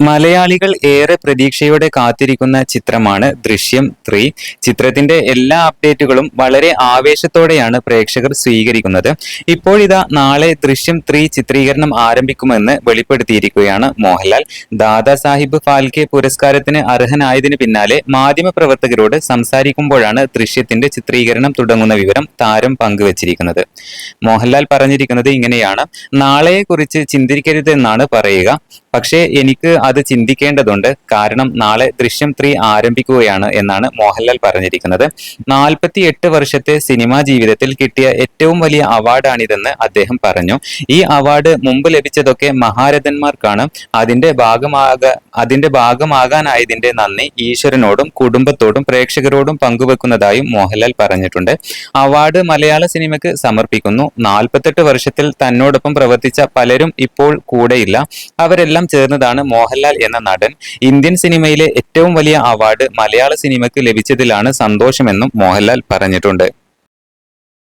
മലയാളികൾ ഏറെ പ്രതീക്ഷയോടെ കാത്തിരിക്കുന്ന ചിത്രമാണ് ദൃശ്യം ത്രീ. ചിത്രത്തിന്റെ എല്ലാ അപ്ഡേറ്റുകളും വളരെ ആവേശത്തോടെയാണ് പ്രേക്ഷകർ സ്വീകരിക്കുന്നത്. ഇപ്പോഴിതാ നാളെ ദൃശ്യം ത്രീ ചിത്രീകരണം ആരംഭിക്കുമെന്ന് വെളിപ്പെടുത്തിയിരിക്കുകയാണ് മോഹൻലാൽ. ദാദാസാഹിബ് ഫാൽക്കെ പുരസ്കാരത്തിന് അർഹനായതിനു പിന്നാലെ മാധ്യമപ്രവർത്തകരോട് സംസാരിക്കുമ്പോഴാണ് ദൃശ്യത്തിന്റെ ചിത്രീകരണം തുടങ്ങുന്ന വിവരം താരം പങ്കുവച്ചിരിക്കുന്നത്. മോഹൻലാൽ പറഞ്ഞിരിക്കുന്നത് ഇങ്ങനെയാണ് നാളെയെക്കുറിച്ച് ചിന്തിക്കരുതെന്നാണ് പറയുക. പക്ഷേ എനിക്ക് അത് ചിന്തിക്കേണ്ടതുണ്ട്. കാരണം നാളെ ദൃശ്യം ത്രീ ആരംഭിക്കുകയാണ് എന്നാണ് മോഹൻലാൽ പറഞ്ഞിരിക്കുന്നത്. നാൽപ്പത്തി എട്ട് വർഷത്തെ സിനിമാ ജീവിതത്തിൽ കിട്ടിയ ഏറ്റവും വലിയ അവാർഡാണിതെന്ന് അദ്ദേഹം പറഞ്ഞു. ഈ അവാർഡ് മുമ്പ് ലഭിച്ചതൊക്കെ മഹാരഥന്മാർക്കാണ്. അതിന്റെ ഭാഗമാക അതിന്റെ ഭാഗമാകാനായതിന്റെ നന്ദി ഈശ്വരനോടും കുടുംബത്തോടും പ്രേക്ഷകരോടും പങ്കുവെക്കുന്നതായും മോഹൻലാൽ പറഞ്ഞിട്ടുണ്ട്. അവാർഡ് മലയാള സിനിമയ്ക്ക് സമർപ്പിക്കുന്നു. നാൽപ്പത്തെട്ട് വർഷത്തിൽ തന്നോടൊപ്പം പ്രവർത്തിച്ച പലരും ഇപ്പോൾ കൂടെയില്ല. അവരെല്ലാം ചേർന്നതാണ് മോഹൻലാൽ എന്ന നടൻ ഇന്ത്യൻ സിനിമയിലെ ഏറ്റവും വലിയ അവാർഡ് മലയാള സിനിമയ്ക്ക് ലഭിച്ചതിലാണ് സന്തോഷമെന്നും മോഹൻലാൽ പറഞ്ഞിട്ടുണ്ട്.